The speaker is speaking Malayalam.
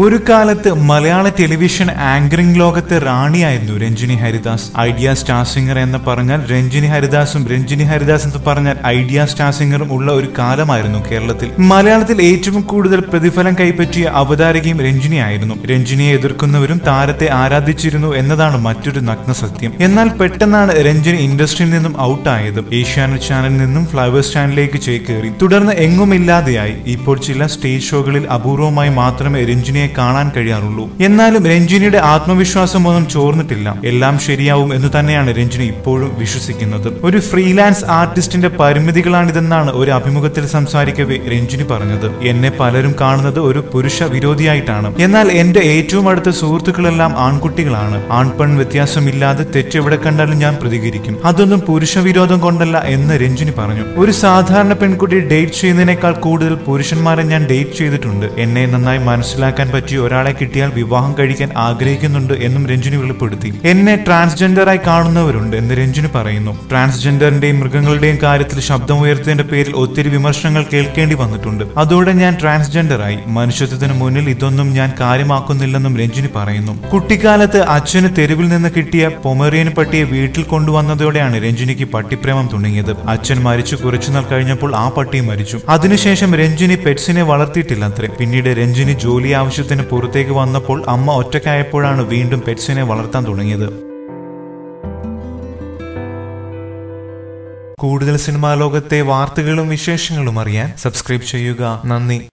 ഒരു കാലത്ത് മലയാള ടെലിവിഷൻ ആങ്കറിംഗ് ലോകത്തെ റാണിയായിരുന്നു Ranjini Haridas. Idea Star Singer എന്ന് പറഞ്ഞാൽ രഞ്ജിനി ഹരിദാസും രഞ്ജിനി ഹരിദാസ് എന്ന് പറഞ്ഞാൽ ഐഡിയ സ്റ്റാർ സിംഗറും ഉള്ള ഒരു കാലമായിരുന്നു കേരളത്തിൽ. മലയാളത്തിൽ ഏറ്റവും കൂടുതൽ പ്രതിഫലം കൈപ്പറ്റിയ അവതാരകയും രഞ്ജിനി ആയിരുന്നു. രഞ്ജിനിയെ എതിർക്കുന്നവരും താരത്തെ ആരാധിച്ചിരുന്നു എന്നതാണ് മറ്റൊരു നഗ്ന സത്യം. എന്നാൽ പെട്ടെന്നാണ് രഞ്ജിനി ഇൻഡസ്ട്രിയിൽ നിന്നും ഔട്ടായത് ഏഷ്യാനെറ്റ് ചാനലിൽ നിന്നും ഫ്ലവേഴ്സ് ചാനലിലേക്ക് ചേക്കേറി. തുടർന്ന് എങ്ങുമില്ലാതെയായി. ഇപ്പോൾ ചില സ്റ്റേജ് ഷോകളിൽ അപൂർവമായി മാത്രമേ രഞ്ജിനിയെ കാണാൻ കഴിയാറുള്ളൂ. എന്നാലും രഞ്ജിനിയുടെ ആത്മവിശ്വാസം ഒന്നും ചോർന്നിട്ടില്ല. എല്ലാം ശരിയാവും എന്ന് തന്നെയാണ് രഞ്ജിനി ഇപ്പോഴും വിശ്വസിക്കുന്നത്. ഒരു ഫ്രീലാൻസ് ആർട്ടിസ്റ്റിന്റെ പരിമിതികളാണിതെന്നാണ് ഒരു അഭിമുഖത്തിൽ സംസാരിക്കവേ രഞ്ജിനി പറഞ്ഞത്. എന്നെ പലരും കാണുന്നത് ഒരു പുരുഷ വിരോധിയായിട്ടാണ്. എന്നാൽ എന്റെ ഏറ്റവും അടുത്ത സുഹൃത്തുക്കളെല്ലാം ആൺകുട്ടികളാണ്. ആൺപെൺ വ്യത്യാസമില്ലാതെ തെറ്റെവിടെ കണ്ടാലും ഞാൻ പ്രതികരിക്കും. അതൊന്നും പുരുഷ വിരോധം കൊണ്ടല്ല എന്ന് രഞ്ജിനി പറഞ്ഞു. ഒരു സാധാരണ പെൺകുട്ടി ഡേറ്റ് ചെയ്യുന്നതിനേക്കാൾ കൂടുതൽ പുരുഷന്മാരെ ഞാൻ ഡേറ്റ് ചെയ്തിട്ടുണ്ട്. എന്നെ നന്നായി മനസ്സിലാക്കാൻ പറ്റിയ ഒരാളെ കിട്ടിയാൽ വിവാഹം കഴിക്കാൻ ആഗ്രഹിക്കുന്നുണ്ട് എന്നും രഞ്ജിനി വെളിപ്പെടുത്തി. എന്നെ ട്രാൻസ്ജെൻഡറായി കാണുന്നവരുണ്ട് എന്ന് രഞ്ജിനി പറയുന്നു. ട്രാൻസ്ജെൻഡറിന്റെയും മൃഗങ്ങളുടെയും കാര്യത്തിൽ ശബ്ദം ഉയർത്തിയതിന്റെ പേരിൽ ഒത്തിരി വിമർശനങ്ങൾ കേൾക്കേണ്ടി വന്നിട്ടുണ്ട്. അതോടെ ഞാൻ ട്രാൻസ്ജെൻഡറായി മനുഷ്യത്വത്തിന് മുന്നിൽ ഇതൊന്നും ഞാൻ കാര്യമാക്കുന്നില്ലെന്നും രഞ്ജിനി പറയുന്നു. കുട്ടിക്കാലത്ത് അച്ഛന് തെരുവിൽ നിന്ന് കിട്ടിയ പൊമറിയൻ പട്ടിയെ വീട്ടിൽ കൊണ്ടുവന്നതോടെയാണ് രഞ്ജിനിക്ക് പട്ടിപ്രേമം തുടങ്ങിയത്. അച്ഛൻ മരിച്ചു കുറച്ചുനാൾ കഴിഞ്ഞപ്പോൾ ആ പട്ടി മരിച്ചു. അതിനുശേഷം രഞ്ജിനി പെറ്റ്സിനെ വളർത്തിയിട്ടില്ല വളർത്തിയിട്ടില്ലത്രേ. പിന്നീട് രഞ്ജിനി ജോലി ആവശ്യത്തിന് പുറത്തേക്ക് വന്നപ്പോൾ അമ്മ ഒറ്റയ്ക്കായപ്പോഴാണ് വീണ്ടും പെറ്റ്സിനെ വളർത്താൻ തുടങ്ങിയത്. കൂടുതൽ സിനിമാ ലോകത്തെ വാർത്തകളും വിശേഷങ്ങളും അറിയാൻ സബ്സ്ക്രൈബ് ചെയ്യുക. നന്ദി.